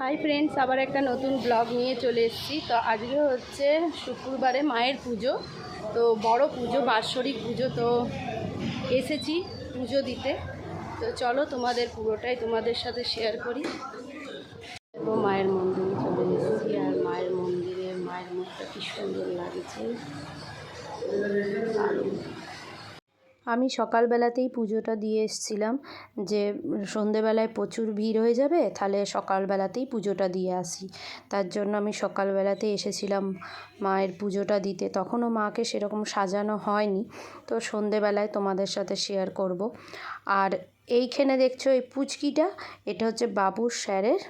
Hi friends আবার একটা নতুন ব্লগ নিয়ে চলে এসেছি। তো আজকে হচ্ছে শুক্রবারে মায়ের পুজো। তো বড় পুজো, বাৎসরিক পুজো, তো এসেছি পুজো দিতে। তো চলো তোমাদের পুরোটাই তোমাদের সাথে শেয়ার করি। তো মায়ের মন্দিরে চলে এসেছি আর মায়ের মন্দিরে মায়ের মুখটা কি সুন্দর লাগছে। আমি সকালবেলাতেই পুজোটা দিয়ে এসেছিলাম যে সন্ধেবেলায় প্রচুর ভিড় হয়ে যাবে, তাহলে সকালবেলাতেই পুজোটা দিয়ে আসি। তার জন্য আমি সকালবেলাতে এসেছিলাম মায়ের পুজোটা দিতে। তখনও মাকে সেরকম সাজানো হয়নি, তো সন্ধেবেলায় তোমাদের সাথে শেয়ার করব। আর এইখানে দেখছ এই পুচকিটা, এটা হচ্ছে বাবুর স্যারের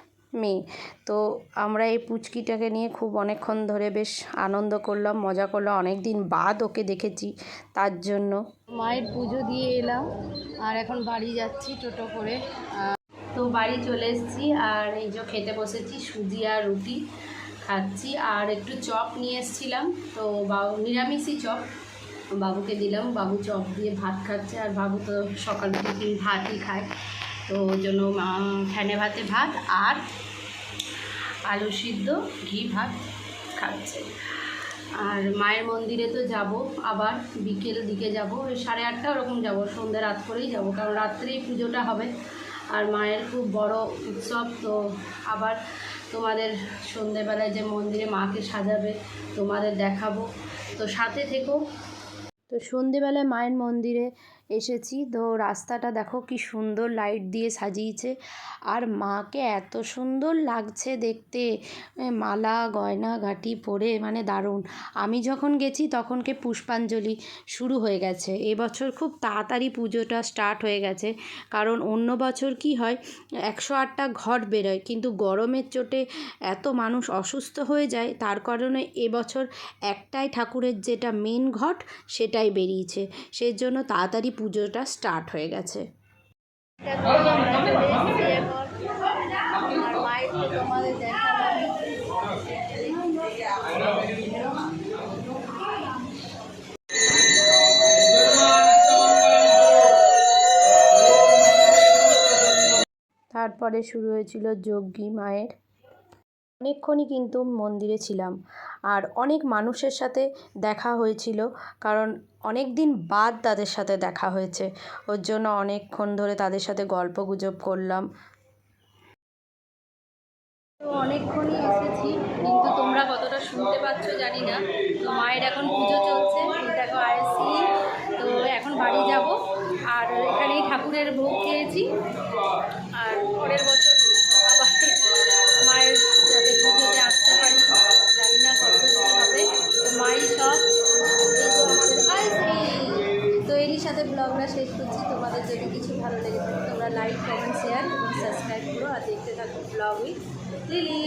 মেয়ে। তো আমরা এই পুচকিটাকে নিয়ে খুব অনেকক্ষণ ধরে বেশ আনন্দ করলাম, মজা করলাম অনেক দিন বাদ ওকে দেখেছি, তার জন্য। মায়ের পুজো দিয়ে এলাম, আর এখন বাড়ি যাচ্ছি টোটো করে। তো বাড়ি চলে এসেছি, আর এই যে খেতে বসেছি, সুজি আর রুটি খাচ্ছি, আর একটু চপ নিয়ে এসেছিলাম। তো বাবু, নিরামিষই চপ। বাবুকে দিলাম, বাবু চপ দিয়ে ভাত খাচ্ছে, আর বাবু তো সকাল টিফিন ভাতই খায়। তো ওই জন্য ফ্যানে ভাতে ভাত আর আলু সিদ্ধ, ঘি ভাত খাচ্ছে। আর মায়ের মন্দিরে তো যাব, আবার বিকেল দিকে যাব সাড়ে আটটা ওরকম যাব সন্ধ্যে রাত করেই যাব, কারণ রাত্রেই পুজোটা হবে। আর মায়ের খুব বড় উৎসব, তো আবার তোমাদের সন্ধেবেলায় যে মন্দিরে মাকে সাজাবে, তোমাদের দেখাবো। তো সাথে থেকো। তো সন্ধেবেলায় মায়ের মন্দিরে এসেছি। তো রাস্তাটা দেখো কি সুন্দর লাইট দিয়ে সাজিয়েছে। আর মাকে এত সুন্দর লাগছে দেখতে। মালা, গয়না গাটি পরে মানে দারুণ। আমি যখন গেছি তখনকে পুষ্পাঞ্জলি শুরু হয়ে গেছে। এবছর খুব তাড়াতাড়ি পুজোটা স্টার্ট হয়ে গেছে। কারণ অন্য বছর কি হয়, একশো আটটা ঘট বেরোয়। কিন্তু গরমের চোটে এত মানুষ অসুস্থ হয়ে যায়, তার কারণে এবছর একটাই ঠাকুরের যেটা মেন ঘট সেটাই বেরিয়েছে। সেই জন্য তাড়াতাড়ি পুজোটা স্টার্ট হয়ে গেছে। তারপরে শুরু হয়েছিল যজ্ঞী মায়ের। অনেকক্ষণই কিন্তু মন্দিরে ছিলাম। আর অনেক মানুষের সাথে দেখা হয়েছিল। কারণ অনেক দিন বাদ তাদের সাথে দেখা হয়েছে। ওর জন্য অনেকক্ষণ ধরে তাদের সাথে গল্প গুজব করলাম। তো অনেকক্ষণই এসেছি, কিন্তু তোমরা কতটা শুনতে পাচ্ছ জানি না। তো মায়ের এখন পুজো চলছে দেখো আইসি তো এখন বাড়ি যাব। আর এখানেই ঠাকুরের ভোগ খেয়েছি। আর পরের বছর ব্লগটা শেষ করছি। তোমাদের যদি কিছু ভালো লেগে থাকে, তোমরা লাইক কমেন্ট শেয়ার এবং সাবস্ক্রাইব করো। আর দেখতে থাকো ব্লগ উইথ লিলি